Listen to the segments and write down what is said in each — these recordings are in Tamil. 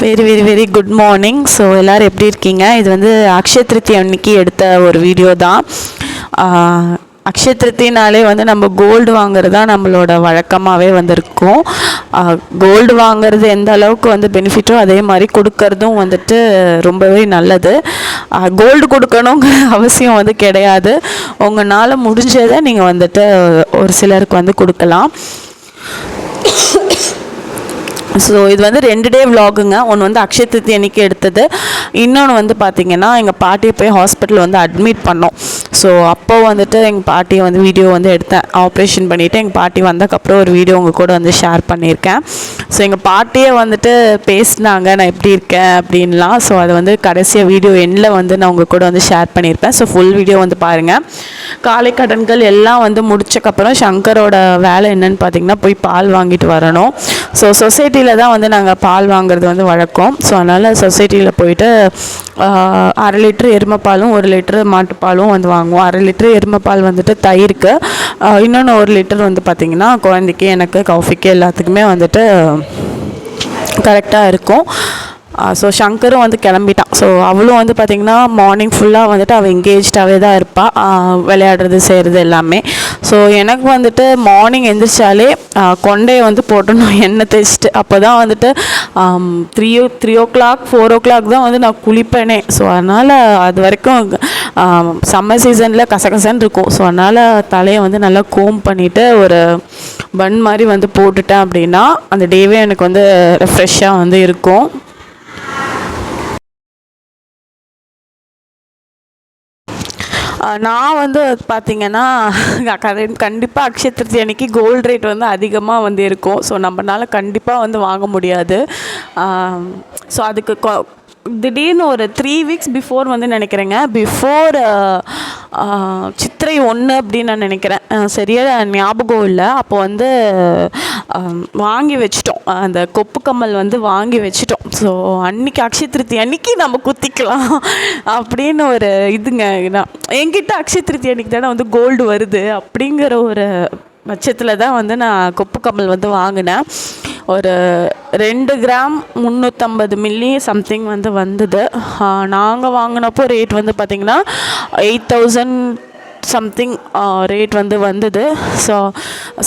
Very very very good morning so எல்லோரும் எப்படி இருக்கீங்க? இது வந்து அக்ஷய திருத்தி அன்னைக்கு எடுத்த ஒரு வீடியோ தான். அக்ஷய திருத்தினாலே வந்து நம்ம கோல்டு வாங்குறது தான் நம்மளோட வழக்கமாகவே வந்திருக்கும். கோல்டு வாங்குறது எந்த அளவுக்கு வந்து பெனிஃபிட்டோ அதே மாதிரி கொடுக்கறதும் வந்துட்டு ரொம்பவே நல்லது. கோல்டு கொடுக்கணுங்கிற அவசியம் வந்து கிடையாது. உங்களால் முடிஞ்சதை நீங்கள் வந்துட்டு ஒரு சிலருக்கு வந்து கொடுக்கலாம். ஸோ இது வந்து ரெண்டு டே விலாகுங்க ஒன்று வந்து அக்ஷய திருத்தி அன்னைக்கு எடுத்தது. இன்னொன்று வந்து பார்த்திங்கன்னா எங்கள் பாட்டியை போய் ஹாஸ்பிட்டல் வந்து அட்மிட் பண்ணோம். ஸோ அப்போ வந்துட்டு எங்கள் பாட்டியை வந்து வீடியோ வந்து எடுத்தேன். ஆப்ரேஷன் பண்ணிவிட்டு எங்கள் பாட்டி வந்ததுக்கப்புறம் ஒரு வீடியோ உங்கள் கூட வந்து ஷேர் பண்ணியிருக்கேன். ஸோ எங்கள் பாட்டியே வந்துட்டு பேசினாங்க நான் எப்படி இருக்கேன் அப்படின்லாம். ஸோ அதை வந்து கடைசியாக வீடியோ எண்டில் வந்து நான் உங்கள் கூட வந்து ஷேர் பண்ணியிருப்பேன். ஸோ ஃபுல் வீடியோ வந்து பாருங்கள் காலை கடன்கள் எல்லாம் வந்து முடிச்சக்கப்புறம் சங்கரோட வேலை என்னன்னு பார்த்தீங்கன்னா போய் பால் வாங்கிட்டு வரணும். ஸோ சொசைட்டியில் தான் வந்து நாங்கள் பால் வாங்குறது வந்து வழக்கம். ஸோ அதனால் சொசைட்டியில் போயிட்டு அரை லிட்டரு எருமைப்பாலும் ஒரு லிட்டரு மாட்டுப்பாலும் வந்து வாங்குவோம். அரை லிட்ரு எருமைப்பால் வந்துட்டு தயிருக்கு. இன்னொன்று ஒரு லிட்டர் வந்து பார்த்திங்கன்னா குழந்தைக்கு எனக்கு காஃபிக்கு எல்லாத்துக்குமே வந்துட்டு கரெக்டாக இருக்கும். ஸோ ஷங்கரும் வந்து கிளம்பிட்டான். ஸோ அவளும் வந்து பார்த்திங்கன்னா மார்னிங் ஃபுல்லாக வந்துட்டு அவள் எங்கேஜ்டாகவே தான் இருப்பாள் விளையாடுறது செய்கிறது எல்லாமே. ஸோ எனக்கு வந்துட்டு மார்னிங் எந்திரிச்சாலே கொண்டையை வந்து போட்டணும் எண்ணெய் தேய்ச்சிட்டு அப்போ தான் வந்துட்டு three o three o'clock four o'clock தான் வந்து நான் குளிப்பேனே. ஸோ அதனால் அது வரைக்கும் சம்மர் சீசனில் கசகசன்னு இருக்கும். ஸோ அதனால் தலையை வந்து நல்லா கோம் பண்ணிவிட்டு ஒரு பன் மாதிரி வந்து போட்டுட்டேன் அப்படின்னா அந்த டேவே எனக்கு வந்து ரெஃப்ரெஷ்ஷாக வந்து இருக்கும். நான் வந்து பார்த்திங்கன்னா கண்டிப்பாக அக்ஷய திருத்தி அன்னைக்கு கோல்டு ரேட் வந்து அதிகமாக வந்து இருக்கும். ஸோ நம்மளால் கண்டிப்பாக வந்து வாங்க முடியாது. ஸோ அதுக்கு கொ- திடீர்னு ஒரு த்ரீ வீக்ஸ் பிஃபோர் வந்து நினைக்கிறேங்க. பிஃபோர் சித்திரை ஒன்று அப்படின்னு நான் நினைக்கிறேன். சரியாக ஞாபகம் இல்லை. அப்போ வந்து வாங்கி வச்சிட்டோம். அந்த கொப்பு கம்மல் வந்து வாங்கி வச்சிட்டோம். ஸோ அன்னைக்கு அக்ஷய திருத்தி அன்னைக்கு நம்ம குத்திக்கலாம் அப்படின்னு ஒரு இதுங்க. என்கிட்ட அக்ஷய திருத்தி அன்னைக்கு தானே வந்து கோல்டு வருது அப்படிங்கிற ஒரு பட்சத்தில் தான் வந்து நான் கொப்பு கம்மல் வந்து வாங்கினேன். ஒரு ரெண்டு கிராம் முந்நூற்றம்பது மில்லி சம்திங் வந்து வந்தது. நாங்கள் வாங்கினப்போ ரேட் வந்து பார்த்திங்கன்னா eight thousand something rate uh, வந்து வந்தது. ஸோ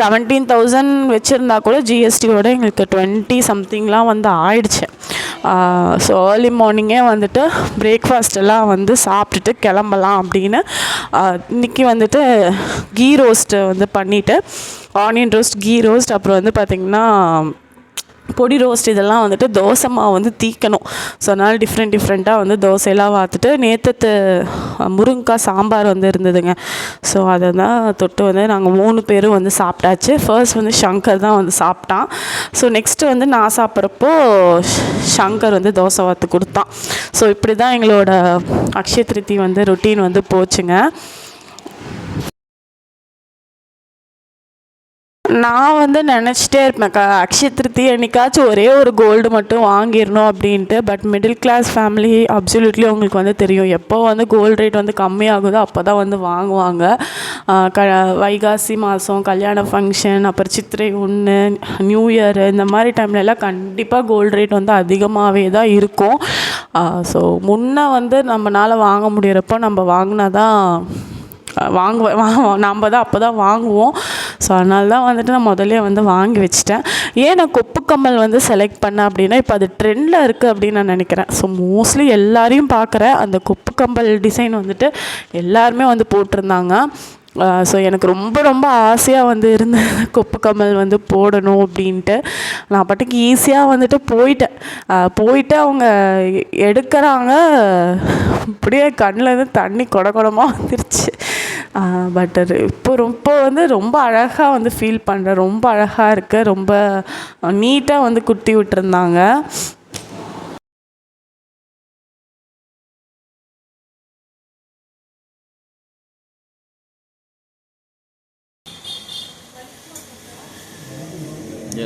செவன்டீன் தௌசண்ட் வச்சுருந்தா கூட ஜிஎஸ்டியோட எங்களுக்கு டுவெண்ட்டி சம்திங்லாம் வந்து ஆயிடுச்சு. ஸோ ஏர்லி மார்னிங்கே வந்துட்டு பிரேக்ஃபாஸ்ட் எல்லாம் வந்து சாப்பிட்டுட்டு கிளம்பலாம் அப்படின்னு இன்றைக்கி இன்னைக்கு வந்துட்டு கீ ரோஸ்ட்டு வந்து பண்ணிவிட்டு ஆனியன் ரோஸ்ட் கீ ரோஸ்ட் அப்புறம் வந்து பார்த்திங்கன்னா பொடி ரோஸ்ட் இதெல்லாம் வந்துட்டு தோசை மாவு வந்து தீக்கணும். ஸோ அதனால் டிஃப்ரெண்ட் டிஃப்ரெண்ட்டாக வந்து தோசையெல்லாம் வாத்துட்டு நேற்று முருங்கைக்காய் சாம்பார் வந்து இருந்ததுங்க. ஸோ அதை தான் தொட்டு வந்து நாங்கள் மூணு பேரும் வந்து சாப்பிட்டாச்சு. ஃபர்ஸ்ட் வந்து ஷங்கர் தான் வந்து சாப்பிட்டான். ஸோ நெக்ஸ்ட்டு வந்து நான் சாப்பிட்றப்போ ஷங்கர் வந்து தோசை வாத்து கொடுத்தான். ஸோ இப்படி தான் எங்களோட அக்ஷய திருத்தி வந்து ரொட்டீன் வந்து போச்சுங்க. நான் வந்து நினச்சிட்டே இருப்பேன். க அக்ஷய திருத்தி என்னைக்காச்சும் ஒரே ஒரு கோல்டு மட்டும் வாங்கிடணும் அப்படின்ட்டு. But middle class family absolutely உங்களுக்கு வந்து தெரியும். எப்போ வந்து கோல்டு ரேட் வந்து கம்மியாகுதோ அப்போ தான் வந்து வாங்குவாங்க. க வைகாசி மாதம் கல்யாண ஃபங்க்ஷன் அப்புறம் சித்திரை ஒன்று நியூ இயர் இந்த மாதிரி டைம்லலாம் கண்டிப்பாக கோல்டு ரேட் வந்து அதிகமாகவே தான் இருக்கும். ஸோ முன்னே வந்து நம்மளால் வாங்க முடியிறப்போ நம்ம வாங்கினா தான் வாங்குவேன் வா நம்ம தான் அப்போ தான் வாங்குவோம். ஸோ அதனால தான் வந்துட்டு நான் முதல்ல வந்து வாங்கி வச்சிட்டேன். ஏன் நான் கொப்பு கம்மல் வந்து செலக்ட் பண்ணேன் அப்படின்னா இப்போ அது ட்ரெண்டில் இருக்குது அப்படின்னு நான் நினைக்கிறேன். ஸோ மோஸ்ட்லி எல்லாரையும் பார்க்குறேன். அந்த கொப்பு கம்பல் டிசைன் வந்துட்டு எல்லாருமே வந்து போட்டிருந்தாங்க. ஸோ எனக்கு ரொம்ப ரொம்ப ஆசையாக வந்து இருந்தது கொப்பு கம்மல் வந்து போடணும் அப்படின்ட்டு. நான் பாட்டுக்கு ஈஸியாக வந்துட்டு போயிட்டேன். போயிட்டு அவங்க எடுக்கிறாங்க. அப்படியே கண்ணிலேருந்து தண்ணி கொட குடமாக வந்துருச்சு. பட் அது இப்போ ரொம்ப வந்து ரொம்ப அழகாக வந்து ஃபீல் பண்ணுறேன் ரொம்ப அழகாக இருக்குது ரொம்ப நீட்டாக வந்து குத்தி விட்டுருந்தாங்க.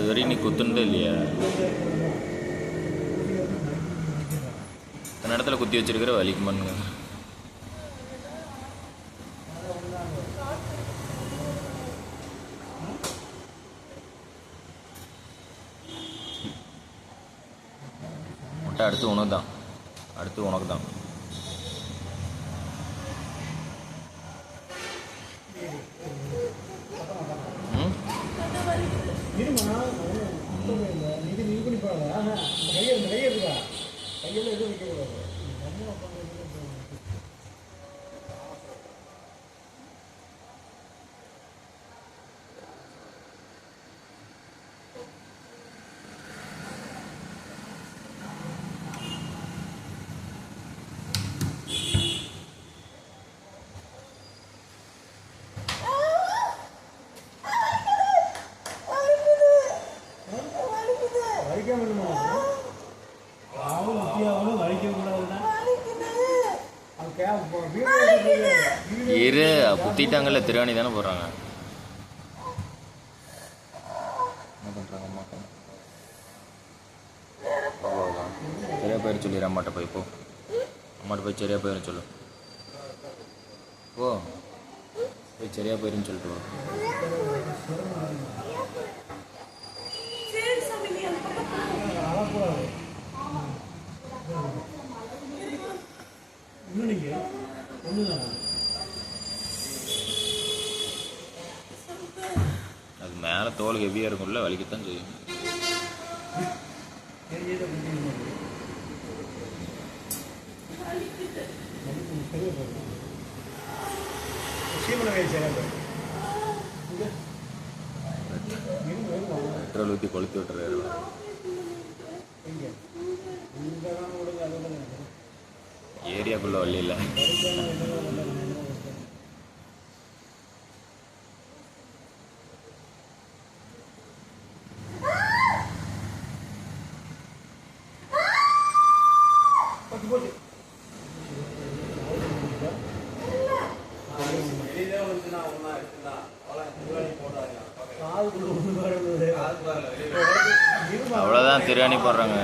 இது நீ குத்துனதே இல்லையா? அந்த இடத்துல குத்தி வச்சிருக்கிற வலிக்கு மண்ணுங்க. அடுத்து உனக்கு தான் அடுத்து உனக்கு தான் ம் இருமா இது இது பண்ணி பாருங்க கையில் இந்த கையை இந்த இருக்கா கையில் எதுவும் வைக்கக்கூடாது நம்ம உட்காந்து வலிக்காம இருமா பாவம் முக்கியம் வலிக்கக்கூடாதுன்னா அது கே வீடு வீடு இரு குத்திட்டாங்கல்ல திருவாணி தானே போடுறாங்க. என்ன பண்ணுறாங்க அவ்வளோதான் சரியா போயிரு சொல்லிடு அம்மாட்ட போய் போ. அம்மாட்ட போய் சரியா போயிரும் சொல்லு. போ. போய் சரியா போயிருன்னு சொல்லிட்டு வா அழக்கூடாது இன்னும் நீங்கள் ஒன்று தானே அது மேலே தோல் ஹெவியாக இருக்கும்ல வலிக்கத்தான் செய்யும். பெட்ரோல் ஊற்றி கொளுத்தி விட்டுறாரு. ஏரியாக்குள்ளே வழி இல்லை அவ்வளோதான் திருவாணி போடுறாங்க.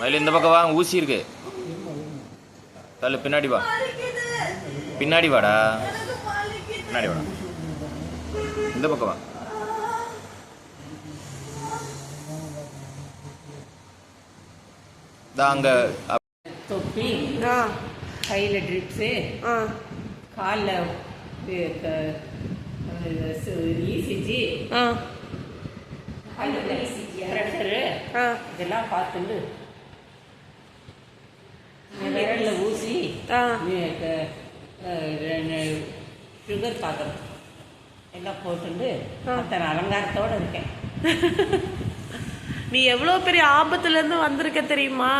மயில் இந்த பக்கம் வா ஊசி இருக்கு. தள்ளு பின்னாடி வா. பின்னாடி வாடா. பின்னாடி வாடா. இந்த பக்கம் வா. அப்- தொப்பி ஆ. கையில் ட்ரிப்ஸு ஆ. காலில் இசிஜி இதெல்லாம் பார்த்துட்டு விரலில் ஊசி ஆ. சுகர் பார்க்கணும் எல்லாம் போட்டுட்டு அத்தனை அலங்காரத்தோடு இருக்கேன். நீ எவ்வளோ பெரிய ஆபத்துல இருந்து வந்திருக்க தெரியுமா?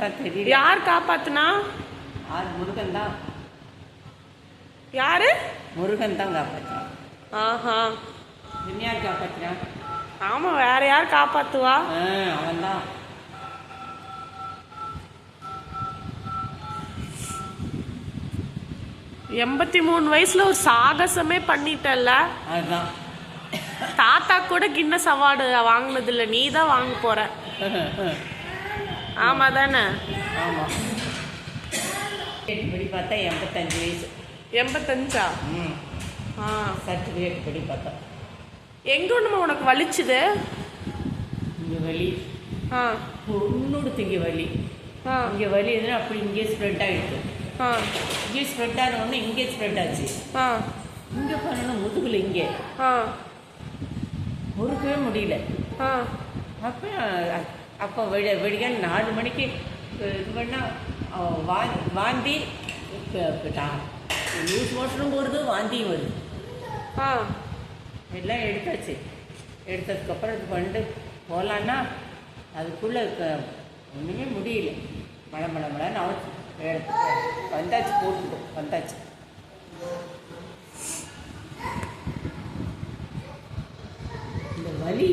தெரியல. யார் காப்பாத்துனா? ஆறு முருகன் தான். யாரு? முருகன் தான் காப்பாற்றினான் ஆஹா. யார் காப்பாற்றினான் ஆமா வேற யார் காப்பாத்துவா? அவன் தான். எண்பத்தி மூணு வயசுல ஒரு சாகசமே பண்ணிட்டல்ல? அதுதான் தாத்தா கூட கின்னஸ் அவார்டு வாங்கினது இல்ல நீ தான் வாங்க போற. ஆமா தானே? ஆமாம் படி பார்த்தா எண்பத்தஞ்சு வயசு. எண்பத்தஞ்சா? ம். ஆ. சர்டிஃபிகேட் படி பார்த்தா. எங்க ஒண்ணுமா உனக்கு வலிச்சுது? இங்கே வலி. ஆ. பொண்ணுடுத்து இங்கே வலி. ஆ. இங்கே வலி எதுனா அப்படி இங்கே ஸ்ப்ரெட் ஆகிடுது ஆ. இங்கே ஸ்ப்ரெட் ஆன உடனே இங்கே ஸ்ப்ரெட் ஆச்சு. ஆ. இங்கே பண்ணணும் முதுகில் இங்கே. ஆ முறுக்கவே முடியல. ஆ. அப்போ அப்போ வெடி வெடிக்கான நாலு மணிக்கு இது பண்ணால் வா வாந்தி லூஸ் மோஷனும் வருது வாந்தியும் வருது. ஆ. எல்லாம் எடுத்தாச்சு. எடுத்ததுக்கப்புறம் இது பண்ணிட்டு போகலான்னா அதுக்குள்ளே ஒன்றுமே முடியல. மழை மழை மழைன்னு அவச்சு வந்தாச்சு போட்டுக்கோ வந்தாச்சு இந்த வலி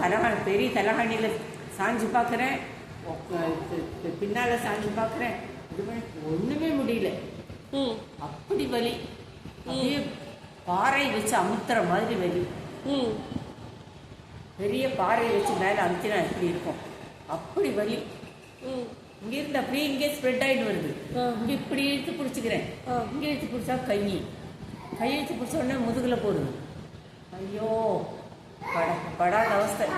தலகாணி பெரிய தலகாணியில் சாஞ்சு பார்க்குறேன் பின்னால் சாஞ்சு பார்க்குறேன் இது பண்ணி ஒன்றுமே முடியல. ம். அப்படி வலி. அப்படியே பாறை வச்சு அமுத்துற மாதிரி வலி. ம். பெரிய பாறையை வச்சு மேலே அமுத்தினா எப்படி இருக்கும்? அப்படி வலி. ம். இங்க இருந்து அப்படியே இங்கே ஸ்ப்ரெட் ஆயிட்டு வருது. இங்க இப்படி இழுத்து பிடிச்சிக்கிறேன். இங்க இழுத்து பிடிச்சா கை கை இழுத்து பிடிச்ச உடனே முதுகுல போடுது. ஐயோ பட படாத அவஸ்தை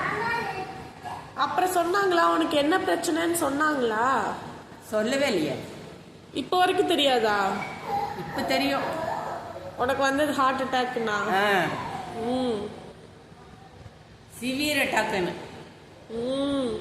அப்புறம் சொன்னாங்களா உனக்கு என்ன பிரச்சனைன்னு சொன்னாங்களா? சொல்லவே இல்லையே. இப்போ வரைக்கும் தெரியாதா? இப்போ தெரியும். உனக்கு வந்தது ஹார்ட் அட்டாக்னா ம். சிவியர் அட்டாக்குன்னு ம்.